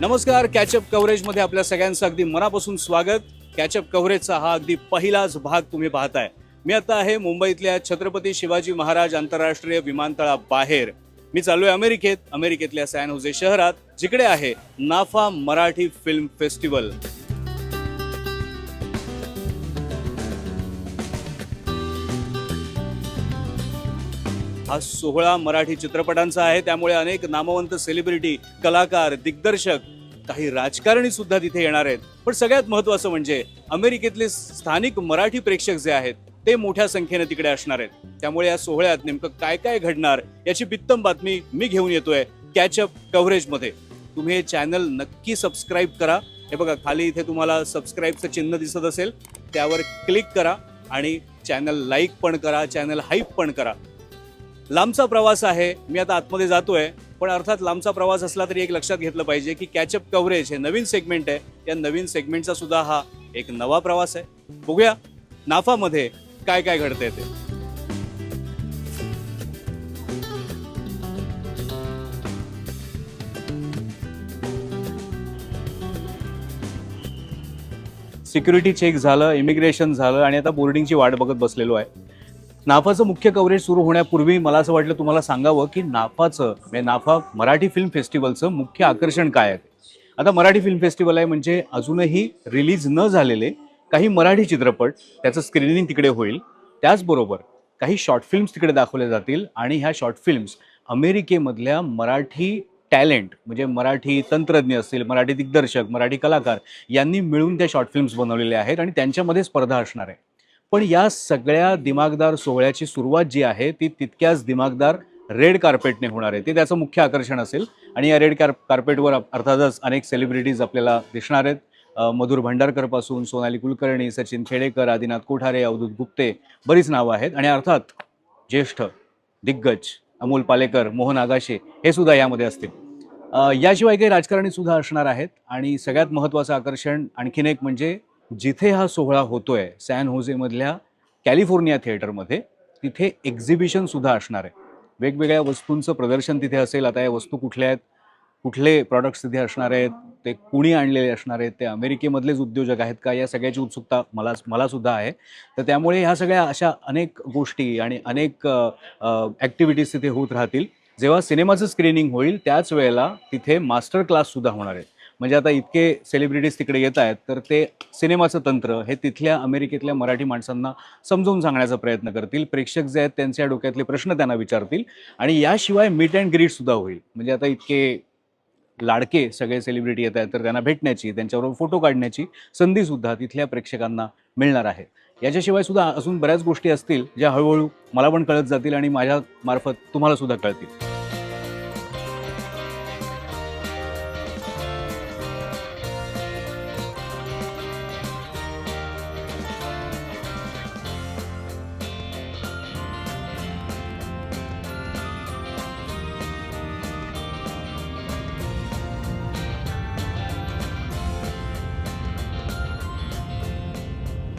नमस्कार कॅचअप कव्हरेजमध्ये आपल्या सगळ्यांचं अगदी मनापासून स्वागत. कॅचअप कव्हरेजचा हा अगदी पहिलाच भाग तुम्ही पाहताय. मी आता आहे मुंबईतल्या छत्रपती शिवाजी महाराज आंतरराष्ट्रीय विमानतळाबाहेर. मी चाललोय अमेरिकेत अमेरिकेतल्या सॅन होजे शहरात जिकडे आहे नाफा मराठी फिल्म फेस्टिवल. हा सोहळा मराठी चित्रपटांचा आहे. त्यामुळे अनेक नामवंत सेलिब्रिटी कलाकार दिग्दर्शक काही राजकारणी सुद्धा तिथे येणार आहेत. पण सगळ्यात महत्वाचं म्हणजे अमेरिकेतले स्थानिक मराठी प्रेक्षक जे आहेत ते मोठ्या संख्येने तिकडे असणार आहेत. त्यामुळे या सोहळ्यात नेमकं काय काय घडणार याची बित्तम बातमी मी घेऊन येतोय कॅचअप कव्हरेजमध्ये तुम्ही हे चॅनल नक्की सबस्क्राईब करा. हे बघा खाली इथे तुम्हाला सबस्क्राईबचं चिन्ह दिसत असेल. त्यावर क्लिक करा आणि चॅनल लाईक पण करा चॅनल हाईप पण करा. लांबचा प्रवास आहे. मी आता आतमध्ये जातोय. पण अर्थात लांबचा प्रवास असला तरी एक लक्षात घेतलं पाहिजे की कॅचअप कव्हरेज हे नवीन सेगमेंट आहे. या नवीन सेगमेंटचा सुद्धा हा एक नवा प्रवास आहे. बघूया नाफामध्ये काय काय घडतंय ते. सिक्युरिटी चेक झालं इमिग्रेशन झालं आणि आता बोर्डिंगची वाट बघत बसलेलो आहे. नाफाचं मुख्य कव्हरेज सुरू होण्यापूर्वी मला असं वाटलं तुम्हाला सांगावं की नाफाचं म्हणजे नाफा मराठी फिल्म फेस्टिवलचं मुख्य आकर्षण काय आहे? आता मराठी फिल्म फेस्टिवल आहे म्हणजे अजूनही रिलीज न झालेले काही मराठी चित्रपट त्याचं स्क्रीनिंग तिकडे होईल. त्याचबरोबर काही शॉर्ट फिल्म्स तिकडे दाखवल्या जातील आणि ह्या शॉर्ट फिल्म्स अमेरिकेमधल्या मराठी टॅलेंट म्हणजे मराठी तंत्रज्ञ असतील मराठी दिग्दर्शक मराठी कलाकार यांनी मिळून त्या शॉर्ट फिल्म्स बनवलेल्या आहेत आणि त्यांच्यामध्ये स्पर्धा असणार आहे. पण या सगळ्या दिमागदार सोहळ्याची सुरुवात जी आहे ती तितक्याच दिमागदार रेड कार्पेटने होणार आहे. ते त्याचं मुख्य आकर्षण असेल. आणि या रेड कार कार्पेटवर अर्थातच अनेक सेलिब्रिटीज आपल्याला दिसणार आहेत. मधुर भंडारकरपासून सोनाली कुलकर्णी सचिन खेडेकर आदिनाथ कोठारे अवधूत गुप्ते बरीच नावं आहेत. आणि अर्थात ज्येष्ठ दिग्गज अमोल पालेकर मोहन आगाशे हे सुद्धा यामध्ये असतील. याशिवाय काही राजकारणी सुद्धा असणार आहेत. आणि सगळ्यात महत्त्वाचं आकर्षण आणखीन एक म्हणजे जिथे हा सोहळा होतोय सॅन होजेमधल्या कॅलिफोर्निया थिएटरमध्ये तिथे एक्झिबिशन सुद्धा असणार आहे. वेगवेगळ्या वस्तूंचं प्रदर्शन तिथे असेल. आता या वस्तू कुठल्या आहेत? कुठले प्रॉडक्ट्स तिथे असणार आहेत? ते कुणी आणलेले असणार आहेत? ते अमेरिकेमधलेच उद्योजक आहेत का? या सगळ्याची उत्सुकता मला मलासुद्धा आहे. तर त्यामुळे ह्या सगळ्या अशा अनेक गोष्टी आणि अनेक ॲक्टिव्हिटीज तिथे होत राहतील. जेव्हा सिनेमाचं स्क्रीनिंग होईल त्याच वेळेला तिथे मास्टर क्लाससुद्धा होणार आहेत म्हणजे आता इतके सेलिब्रिटीज तिकडे येत आहेत तर ते सिनेमाचं तंत्र हे तिथल्या अमेरिकेतल्या मराठी माणसांना समजून सांगण्याचा प्रयत्न करतील. प्रेक्षक जे आहेत त्यांच्या डोक्यातले प्रश्न त्यांना विचारतील आणि याशिवाय मीट अँड ग्रीट सुद्धा होईल. म्हणजे आता इतके लाडके सगळे सेलिब्रिटी येत आहेत तर त्यांना भेटण्याची त्यांच्याबरोबर फोटो काढण्याची संधी सुद्धा तिथल्या प्रेक्षकांना मिळणार आहे. याच्याशिवाय सुद्धा अजून बऱ्याच गोष्टी असतील ज्या हळूहळू मला पण कळत जातील आणि माझ्या मार्फत तुम्हाला सुद्धा कळतील.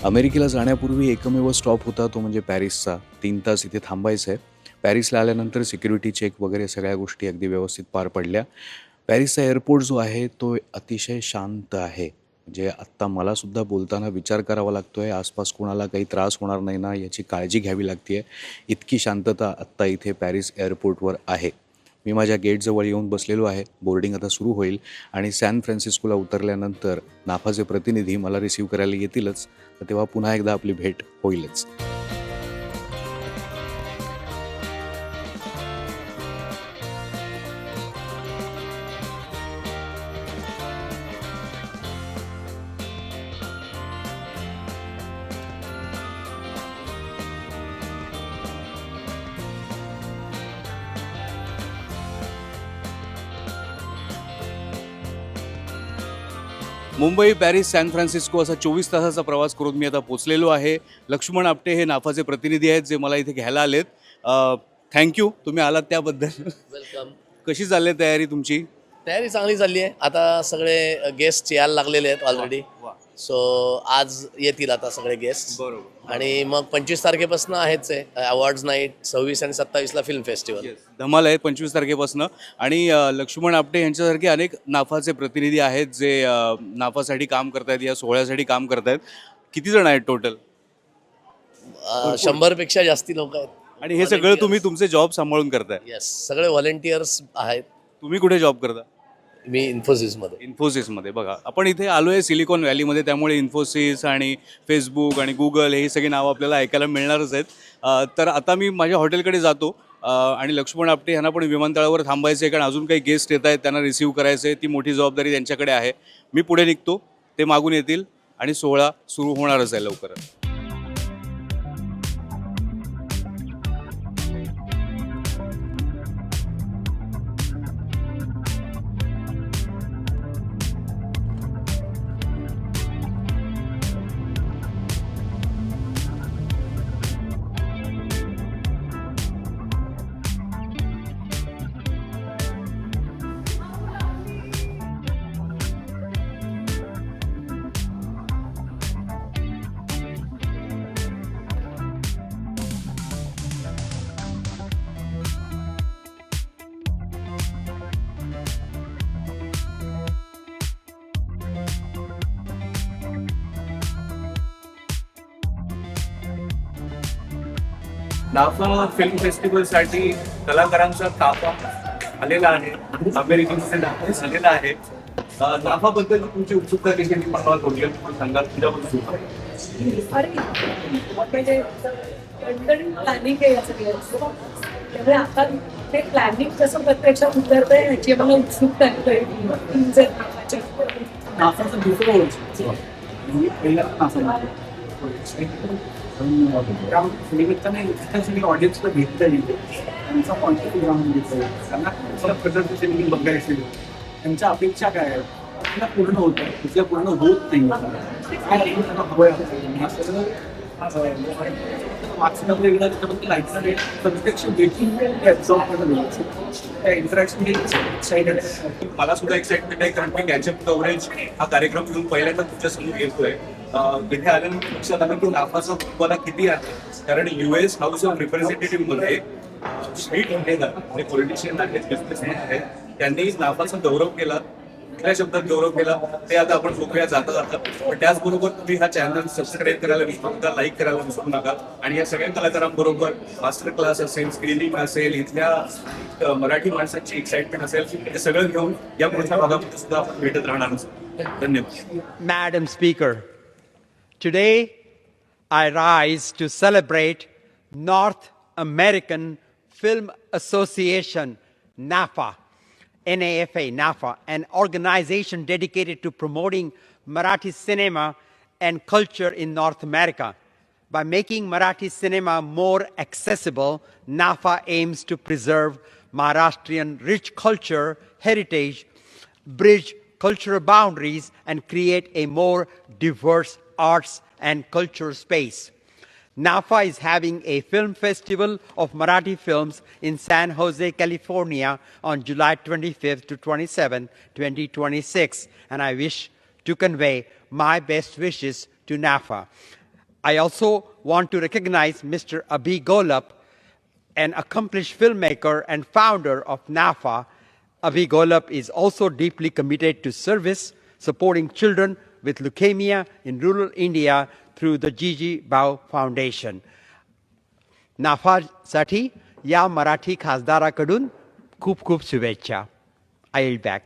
अमेरिकेला जाण्यापूर्वी एकमेव स्टॉप होता तो म्हणजे पॅरिसचा. तीन तास इथे थांबायचं आहे पॅरिसला आल्यानंतर सिक्युरिटी चेक वगैरे सगळ्या गोष्टी अगदी व्यवस्थित पार पडल्या. पॅरिसचा एअरपोर्ट जो आहे तो अतिशय शांत आहे. म्हणजे आत्ता मलासुद्धा बोलताना विचार करावा लागतो आहे आसपास कोणाला काही त्रास होणार नाही ना याची काळजी घ्यावी लागते आहे इतकी शांतता आत्ता इथे पॅरिस एअरपोर्टवर आहे. मी माझ्या गेटजवळ येऊन बसलेलो आहे. बोर्डिंग आता सुरू होईल आणि सॅन फ्रान्सिस्कोला उतरल्यानंतर नाफाचे प्रतिनिधी मला रिसीव्ह करायला येतीलच. तर तेव्हा पुन्हा एकदा आपली भेट होईलच. मुंबई पॅरिस सॅन फ्रान्सिस्को असा चोवीस तासाचा प्रवास करून मी आता पोचलेलो आहे. लक्ष्मण आपटे हे नाफाचे प्रतिनिधी आहेत जे मला इथे घ्यायला आलेत. थँक्यू तुम्ही आलात त्याबद्दल. वेलकम कशी चालली तयारी तुमची? तयारी चांगली चालली आहे. आता सगळे गेस्ट यायला लागलेले आहेत ऑलरेडी सो आज येतील आता सगळे गेस्ट बरोबर. आणि मग पंचवीस तारखेपासून आहेच आहे. अवॉर्ड्स नाईट सव्वीस आणि सत्तावीसला फिल्म फेस्टिवल धमाल आहे पंचवीस तारखेपासून. आणि लक्ष्मण आपटे यांच्यासारखे अनेक नाफाचे प्रतिनिधी आहेत जे नाफासाठी काम करतायत या सोहळ्यासाठी काम करतायत. किती जण आहेत टोटल शंभरपेक्षा जास्ती लोक आहेत. आणि हे सगळं तुम्ही तुमचे जॉब सांभाळून करताय. येस सगळे व्हॉलेंटियर्स आहेत. तुम्ही कुठे जॉब करता? मी इन्फोसिसमध्ये. इन्फोसिसमध्ये. बघा आपण इथे आलो आहे सिलिकॉन व्हॅलीमध्ये त्यामुळे इन्फोसिस आणि फेसबुक आणि गुगल हे सगळी नावं आपल्याला ऐकायला मिळणारच आहेत. अ, तर आता मी माझ्या हॉटेलकडे जातो. अ, आणि लक्ष्मण आपटे यांना पण विमानतळावर थांबायचं आहे कारण अजून काही गेस्ट येत आहेत त्यांना रिसीव्ह करायचं आहे ती मोठी जबाबदारी त्यांच्याकडे आहे. मी पुढे निघतो ते मागून येतील आणि सोहळा सुरू होणारच आहे लवकरच. नाफा फिल्म फेस्टिवलसाठी कलाकारांचा ताफा आलेला आहे. अमेरिकेमध्ये दाखल झालेला आहे. नाफाबद्दल तुमची उत्सुकता कशी आहे? मला थोडक्यात तुम्ही सांगा तुझ्याबद्दल अरे म्हणजे प्लॅनिंग आहे या सगळ्यांचं त्यामुळे आता ते प्लॅनिंग कसं प्रत्यक्षात उतरतं आहे ह्याची मला उत्सुकता आहे. नासाचं दुसरं म्हणजे पहिला नासा त्या निमित्ताने सगळी ऑडियन्सला भेटता येईल त्यांचा कॉन्टॅक्ट ऑफ व्ह्यू जाणून घेता येईल त्यांना कुठलं प्रेझेंटेशन मी बघायचं त्यांच्या अपेक्षा काय आहेत? आपल्या पूर्ण होत आहे तिथल्या पूर्ण होत नाही. काय आहे? हवं आहे. या सगळं अं, वाचणं वेगळं त्याच्याबद्दल ऐकणं वेगळं प्रत्यक्ष भेटून ते त्या इंटरॅक्शन एक्साइटेड आहे मला सुद्धा एक्साइटमेंट आहे कारण मी कॅचअप कव्हरेज हा कार्यक्रम घेऊन पहिल्यांदा तुमच्यासमोर येतोय तिथे इथे आल्यानंतर लक्षात आलं की नाफाचा मला किती आहे? कारण युएस हाऊस ऑफ रिप्रेझेंटेटिव्हमध्ये अं, श्री जे पॉलिटिशियन आहेत बिझनेसमॅन आहेत त्यांनी नाफाचा गौरव केला. कुठल्या शब्दात गौरव केला? ते आता आपण बघूया जाता जाता. पण त्याचबरोबर तुम्ही हा चॅनल सबस्क्राईब करायला विसरू नका लाईक करायला विसरू नका. आणि या सगळ्या कलाकारांबरोबर मास्टर क्लास असेल स्क्रीनिंग असेल इथल्या मराठी माणसांची एक्साइटमेंट असेल हे सगळं घेऊन या पुढच्या भागामध्ये सुद्धा आपण भेटत राहणार धन्यवाद. Madam speaker today I rise to celebrate North American Film Association, NAFA, NAFA, NAFA, an organization dedicated to promoting Marathi cinema and culture in North America. By making Marathi cinema more accessible, NAFA aims to preserve Maharashtrian rich culture, heritage, bridge cultural boundaries, and create a more diverse arts and culture space. NAFA is having a film festival of Marathi films in San Jose, California on July 25th to 27, 2026, and I wish to convey my best wishes to NAFA. I also want to recognize Mr. Abhi Golap, an accomplished filmmaker and founder of NAFA. Abhi Golap is also deeply committed to service, supporting children with leukemia in rural India through the Gigi Bao Foundation. नाफासाठी या मराठी खासदाराकडून खूप खूप शुभेच्छा I will back